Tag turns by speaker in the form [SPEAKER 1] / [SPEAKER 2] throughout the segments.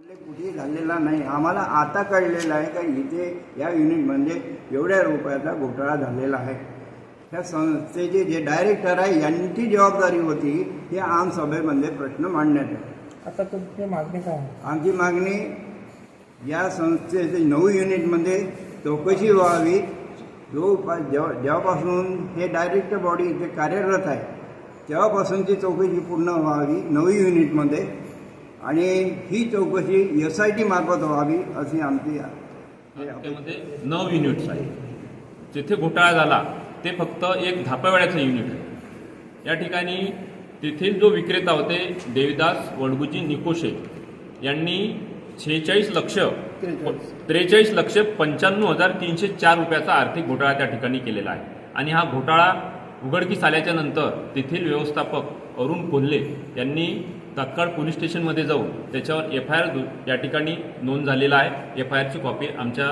[SPEAKER 1] कुठेही झालेला नाही. आम्हाला आता कळलेलं आहे का इथे या युनिटमध्ये एवढ्या रुपयाचा घोटाळा झालेला आहे. ह्या संस्थेचे जे डायरेक्टर आहे यांची जबाबदारी होती ही आमसभेमध्ये प्रश्न मांडण्यात आले.
[SPEAKER 2] आता तुमची मागणी काय
[SPEAKER 1] आमची मागणी या संस्थेचे नऊ युनिटमध्ये चौकशी व्हावी. जो जेव्हापासून हे डायरेक्टर बॉडी इथे कार्यरत आहे तेव्हापासूनची चौकशी पूर्ण व्हावी नऊ युनिटमध्ये आणि ही चौकशी एस आय टी मार्फत व्हावी अशी आमची
[SPEAKER 3] त्यामध्ये नऊ युनिट्स आहे जिथे घोटाळा झाला ते फक्त एक धापावेळ्याचं युनिट आहे. या ठिकाणी तेथील जो विक्रेता होते देविदास वडगुजी निकोशे यांनी शेहेचाळीस लक्ष त्रेचाळीस लक्ष पंच्याण्णव हजार तीनशे चार रुपयाचा आर्थिक घोटाळा त्या ठिकाणी केलेला आहे. आणि हा घोटाळा उघडकीस आल्याच्यानंतर तेथील व्यवस्थापक अरुण कोल्हे यांनी तात्काळ पोलीस स्टेशनमध्ये जाऊन त्याच्यावर एफ आय आर या ठिकाणी नोंद झालेला आहे. एफ आय आरची कॉपी आमच्या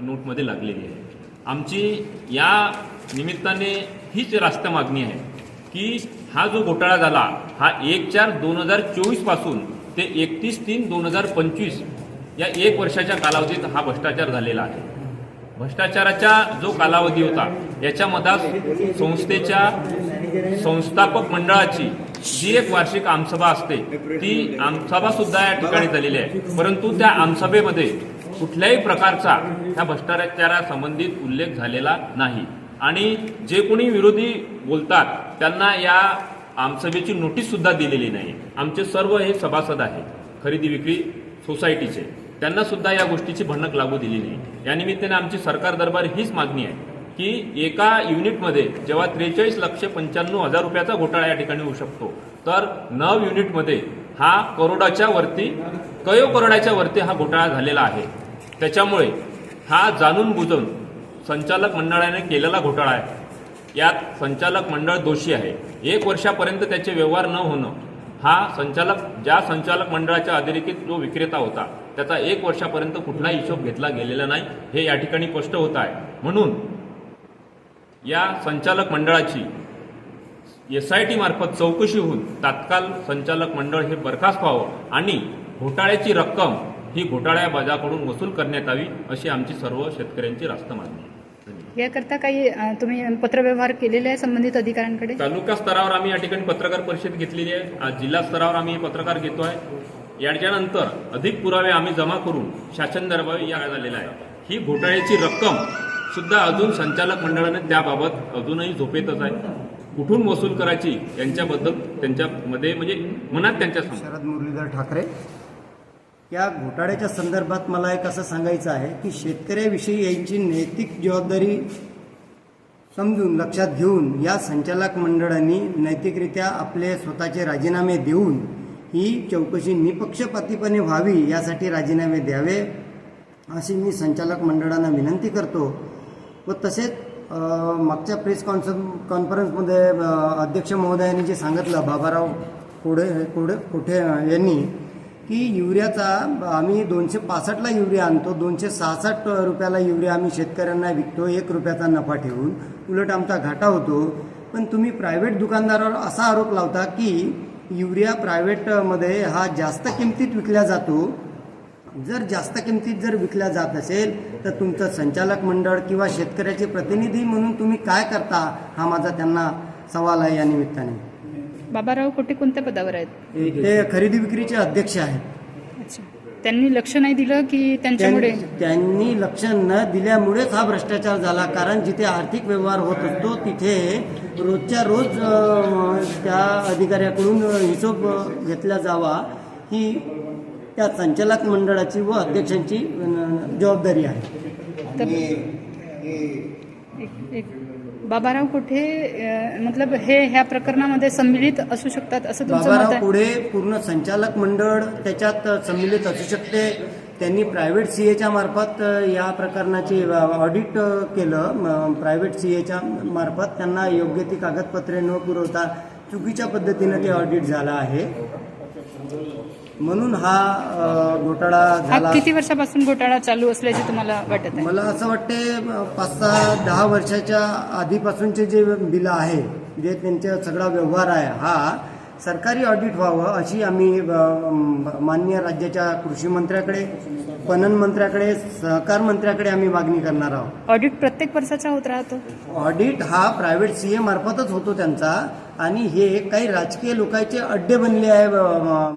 [SPEAKER 3] नोटमध्ये लागलेली आहे. आमची या निमित्ताने हीच रास्त मागणी आहे की हा जो घोटाळा झाला हा एक चार दोन हजार चोवीसपासून ते एकतीस तीन दोन हजार पंचवीस या एक वर्षाच्या कालावधीत हा भ्रष्टाचार झालेला आहे. भ्रष्टाचाराचा जो कालावधी होता याच्यामध्ये संस्थेच्या संस्थापक मंडळाची जी एक वार्षिक आमसभा असते ती आमसभा सुद्धा या ठिकाणी झालेली आहे. परंतु त्या आमसभेमध्ये कुठल्याही प्रकारचा ह्या भ्रष्टाचारासंबंधित उल्लेख झालेला नाही. आणि जे कोणी विरोधी बोलतात त्यांना या आमसभेची नोटीस सुद्धा दिलेली नाही. आमचे सर्व हे सभासद आहे खरेदी विक्री सोसायटीचे. त्यांना सुद्धा या गोष्टीची भनक लागू दिली नाही. या निमित्ताने आमची सरकार दरबार हीच मागणी आहे. की एका युनिटमध्ये जेव्हा त्रेचाळीस लक्ष पंच्याण्णव हजार रुपयाचा घोटाळा या ठिकाणी होऊ शकतो. तर नव युनिटमध्ये हा करोडाच्या वरती कयो करोडाच्या वरती हा घोटाळा झालेला आहे. त्याच्यामुळे हा जाणून बुजून संचालक मंडळाने केलेला घोटाळा आहे. यात संचालक मंडळ दोषी आहे. एक वर्षापर्यंत त्याचे व्यवहार न होणं हा संचालक ज्या संचालक मंडळाच्या अतिरेकीत जो विक्रेता होता त्याचा एक वर्षापर्यंत कुठलाही हिशोब घेतला गेलेला नाही. हे या ठिकाणी स्पष्ट होत आहे. म्हणून या संचालक मंडळाची एस आय टी मार्फत चौकशी होऊन तात्काळ संचालक मंडळ हे बरखास्त व्हावं आणि घोटाळ्याची रक्कम ही घोटाळ्या बाजाकडून वसूल करण्यात यावी अशी आमची सर्व शेतकऱ्यांची रास्त मागणी आहे.
[SPEAKER 4] याकरता काही तुम्ही पत्रव्यवहार केलेले आहे संबंधित अधिकाऱ्यांकडे?
[SPEAKER 3] तालुका स्तरावर आम्ही या ठिकाणी पत्रकार परिषद घेतलेली आहे. आज जिल्हा स्तरावर आम्ही हे पत्रकार घेतो आहे याच्यानंतर अधिक पुरावे आम्ही जमा करून शासन दरबारी या झालेला आहे. ही घोटाळ्याची रक्कम सुद्धा अजून संचालक मंडळाने त्याबाबत अजूनही झोपेतच आहे. कुठून वसूल करायची यांच्याबद्दल त्यांच्यामध्ये म्हणजे मनात त्यांच्या
[SPEAKER 5] शरद मुरलीधर ठाकरे या घोटाळ्याच्या संदर्भात मला एक असं सांगायचं आहे की शेतकऱ्याविषयी यांची नैतिक जबाबदारी समजून लक्षात घेऊन या संचालक मंडळांनी नैतिकरित्या आपले स्वतःचे राजीनामे देऊन ही चौकशी निपक्षपातीपणे व्हावी यासाठी राजीनामे द्यावे अशी मी संचालक मंडळांना विनंती करतो. व तसेच मागच्या प्रेस कॉन्स कॉन्फरन्समध्ये अध्यक्ष महोदयांनी जे सांगितलं बाबाराव कोडे कोडे कोठे यांनी की युरियाचा आम्ही दोनशे पासष्टला युरिया आणतो दोनशे सहासष्ट रुपयाला युरिया आम्ही शेतकऱ्यांना विकतो एक रुपयाचा नफा ठेवून. उलट आमचा घाटा होतो. पण तुम्ही प्रायव्हेट दुकानदारावर असा आरोप लावता की युरिया प्रायव्हेटमध्ये हा जास्त किमतीत विकला जातो जर जास्त किमतीत जर विकल्या जात असेल तर तुमचं संचालक मंडळ किंवा शेतकऱ्याचे प्रतिनिधी म्हणून तुम्ही काय करता हा माझा त्यांना सवाल आहे या निमित्ताने.
[SPEAKER 4] बाबाराव कोटे कोणत्या पदावर आहेत?
[SPEAKER 5] ते खरेदी विक्रीचे अध्यक्ष आहेत.
[SPEAKER 4] अच्छा. त्यांनी लक्ष नाही दिलं की त्यांच्यामुळे?
[SPEAKER 5] त्यां- त्यांनी लक्ष न दिल्यामुळेच हा भ्रष्टाचार झाला कारण जिथे आर्थिक व्यवहार होत असतो तिथे रोजच्या रोज अं, त्या अधिकाऱ्याकडून हिशोब अं, घेतला जावा ही त्या संचालक मंडळाची व अध्यक्षांची जबाबदारी आहे.
[SPEAKER 4] तर एक- एक बाबाराव कोठे अ, मतलब हे ह्या प्रकरणामध्ये सम्मिलित असू शकतात असं तुमचं मत
[SPEAKER 5] बाबाराव
[SPEAKER 4] आहे?
[SPEAKER 5] पुढे पूर्ण संचालक मंडळ त्याच्यात सम्मिलित असू शकते. त्यांनी प्रायव्हेट सी एच्या मार्फत अ, या प्रकरणाची ऑडिट केलं. प्रायव्हेट सी एच्या मार्फत त्यांना योग्य ती कागदपत्रे न पुरवता चुकीच्या पद्धतीनं ते ऑडिट झालं आहे. म्हणून हा घोटाळा
[SPEAKER 4] हा
[SPEAKER 5] झाला.
[SPEAKER 4] किती वर्षापासून घोटाळा चालू असल्याचे तुम्हाला वाटत आहे?
[SPEAKER 5] मला असं वाटते पाच सहा दहा वर्षाच्या आधीपासूनचे जे बिलं आहे जे त्यांचा सगळा व्यवहार आहे हा सरकारी ऑडिट व्हावं अशी आम्ही अ, म- माननीय राज्याच्या कृषी मंत्र्याकडे पणन मंत्र्याकडे सहकार मंत्र्याकडे आम्ही मागणी करणार आहोत.
[SPEAKER 4] ऑडिट प्रत्येक वर्षाचा होत राहतो?
[SPEAKER 5] ऑडिट हा प्रायव्हेट सीए मार्फतच होतो त्यांचा आणि हे काही राजकीय लोकांचे अड्डे बनले आहे अ,